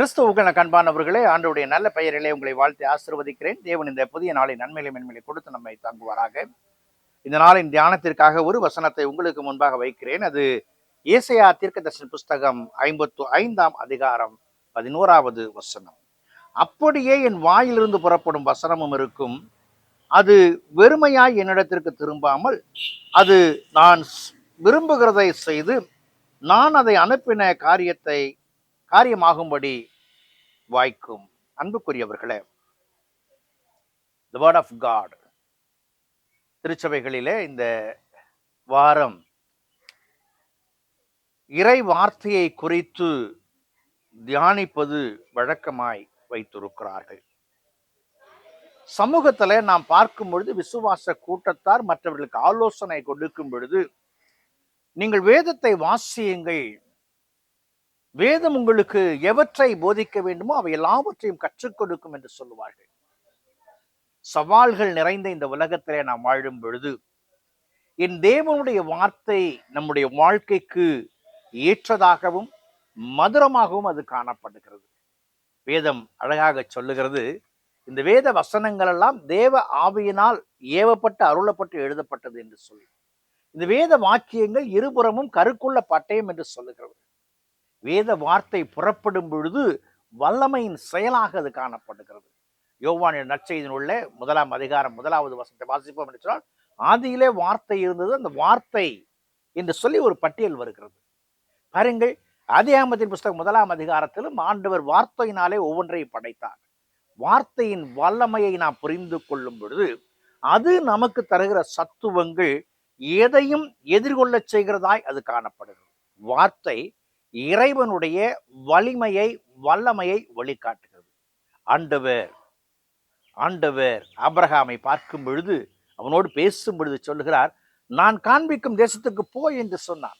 கிறிஸ்துவுக்கான கண்பானவர்களே ஆண்டுடைய நல்ல பெயரிலே உங்களை வாழ்த்து ஆசிர்வதிக்கிறேன். தேவன் இந்த புதிய நாளை நன்மையிலும் மென்மையிலே கொடுத்து நம்மை தாங்குவாராக. இந்த நாளின் தியானத்திற்காக ஒரு வசனத்தை உங்களுக்கு முன்பாக வைக்கிறேன். அது ஏசையா தீர்க்கதர்சன புஸ்தகம் ஐம்பத்து ஐந்தாம் அதிகாரம் பதினோராவது வசனம். அப்படியே என் வாயிலிருந்து புறப்படும் வசனமும் இருக்கும். அது வெறுமையாய் என்னிடத்திற்கு திரும்பாமல் அது நான் விரும்புகிறதை செய்து நான் அதை அனுப்பின காரியத்தை காரியமாகும்படி வாய்க்கும் அன்புக்குரியவர்களே த வேர்ட் ஆஃப் காட் திருச்சபைகளிலே இந்த வாரம் இறை வார்த்தையை குறித்து தியானிப்பது வழக்கமாய் வைத்திருக்கிறார்கள். சமூகத்துல நாம் பார்க்கும் பொழுது விசுவாச கூட்டத்தார் மற்றவர்களுக்கு ஆலோசனை கொடுக்கும் பொழுது நீங்கள் வேதத்தை வாசியுங்கள் வேதம் உங்களுக்கு எவற்றை போதிக்க வேண்டுமோ அவை எல்லாவற்றையும் கற்றுக் கொடுக்கும் என்று சொல்லுவார்கள். சவால்கள் நிறைந்த இந்த உலகத்திலே நாம் வாழும் பொழுது என் தேவனுடைய வார்த்தை நம்முடைய வாழ்க்கைக்கு ஏற்றதாகவும் மதுரமாகவும் அது காணப்படுகிறது. வேதம் அழகாக சொல்லுகிறது இந்த வேத வசனங்கள் எல்லாம் தேவ ஆவியினால் ஏவப்பட்டு அருளப்பட்டு எழுதப்பட்டது என்று சொல்லி இந்த வேத வாக்கியங்கள் இருபுறமும் கருக்குள்ள பட்டயம் என்று சொல்லுகிறது. வேத வார்த்தை புறப்படும் பொழுது வல்லமையின் செயலாக அது காணப்படுகிறது. யோவானின் நற்செய்தினுள்ள முதலாம் அதிகாரம் முதலாவது வசத்தை வாசிப்போம் என்று சொன்னால் ஆதியிலே வார்த்தை இருந்தது அந்த வார்த்தை என்று சொல்லி ஒரு பட்டியல் வருகிறது. பாருங்கள் ஆதியாகமத்தின் புஸ்தகம் முதலாம் அதிகாரத்திலும் ஆண்டவர் வார்த்தையினாலே ஒவ்வொன்றையும் படைத்தார். வார்த்தையின் வல்லமையை நாம் புரிந்து கொள்ளும் பொழுது அது நமக்கு தருகிற சத்துவங்கள் எதையும் எதிர்கொள்ளச் செய்கிறதாய் அது காணப்படுகிறது. வார்த்தை இறைவனுடைய வலிமையை வல்லமையை வழிகாட்டுகிறது ஆண்டவர் ஆண்டவர் ஆபிரகாமை பார்க்கும் பொழுது அவனோடு பேசும் பொழுது சொல்லுகிறார் நான் காண்பிக்கும் தேசத்துக்கு போ என்று சொன்னான்.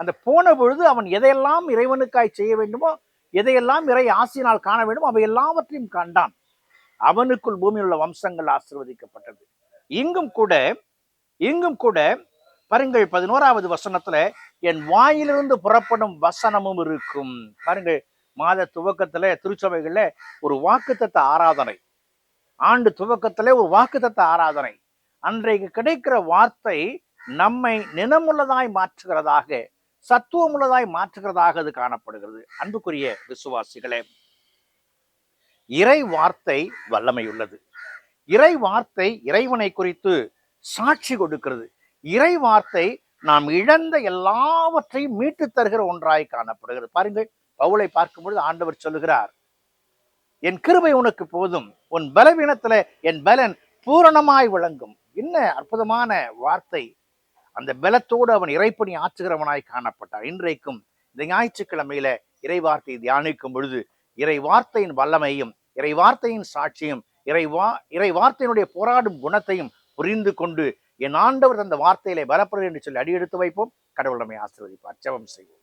அந்த போன பொழுது அவன் எதையெல்லாம் இறைவனுக்காய் செய்ய வேண்டுமோ எதையெல்லாம் இறை ஆசியினால் காண வேண்டுமோ அவை எல்லாவற்றையும் கண்டான். அவனுக்குள் பூமியில் உள்ள வம்சங்கள் ஆசிர்வதிக்கப்பட்டது. இங்கும் கூட இங்கும் கூட பாருங்கள் பதினோராவது வசனத்துல என் வாயிலிருந்து புறப்படும் வசனமும் இருக்கும். பாருங்கள் மாத துவக்கத்துல திருச்சபைகள்ல ஒரு வாக்குத்தத்த ஆராதனை. ஆண்டு துவக்கத்துல ஒரு வாக்குத்தத்த ஆராதனை. அன்றைக்கு கிடைக்கிற வார்த்தை நம்மை நினமுள்ளதாய் மாற்றுகிறதாக சத்துவமுள்ளதாய் மாற்றுகிறதாக அது காணப்படுகிறது. அன்புக்குரிய விசுவாசிகளே இறை வார்த்தை வல்லமையுள்ளது. இறை வார்த்தை இறைவனை குறித்து சாட்சி கொடுக்கிறது. இறை வார்த்தை நாம் இழந்த எல்லாவற்றையும் மீட்டு தருகிற ஒன்றாய் காணப்படுகிறது. பாருங்கள் பவுலை பார்க்கும் பொழுது ஆண்டவர் சொல்லுகிறார் என் கிருபை உனக்கு போதும். உன் பலவீனத்துல என் பலன் பூரணமாய் விளங்கும். என்ன அற்புதமான வார்த்தை. அந்த பலத்தோடு அவன் இறைப்பணி ஆற்றுகிறவனாய் காணப்பட்டான். இன்றைக்கும் இந்த ஞாயிற்றுக்கிழமையில இறை வார்த்தையை தியானிக்கும் பொழுது இறை வார்த்தையின் வல்லமையும் இறை வார்த்தையின் சாட்சியும் இறை வா இறை வார்த்தையினுடைய போராடும் குணத்தையும் புரிந்து கொண்டு என் ஆண்டவர் அந்த வார்த்தையிலே பலப்படுது என்று சொல்லி அடியெடுத்து வைப்போம். கடவுள் நம்மை ஆசீர்வதிப்பார். ஜெபம் செய்வோம்.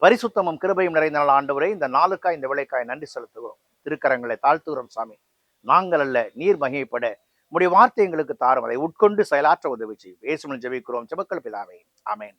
பரிசுத்தமும் கிருபையும் நிறைந்த நாள் ஆண்டவரே இந்த நாளுக்காய் இந்த விளைக்காய் நன்றி செலுத்துகிறோம். திருக்கரங்களை தாழ்த்துகிறோம் சாமி. நாங்கள் அல்ல நீர் மகிமைப்பட. உடைய வார்த்தை எங்களுக்கு தாரும். அதை உட்கொண்டு செயலாற்ற உதவி செய்யும் இயேசுவில் ஜெபிக்கிறோம். ஜெபக்கல் பிதாவை. ஆமேன்.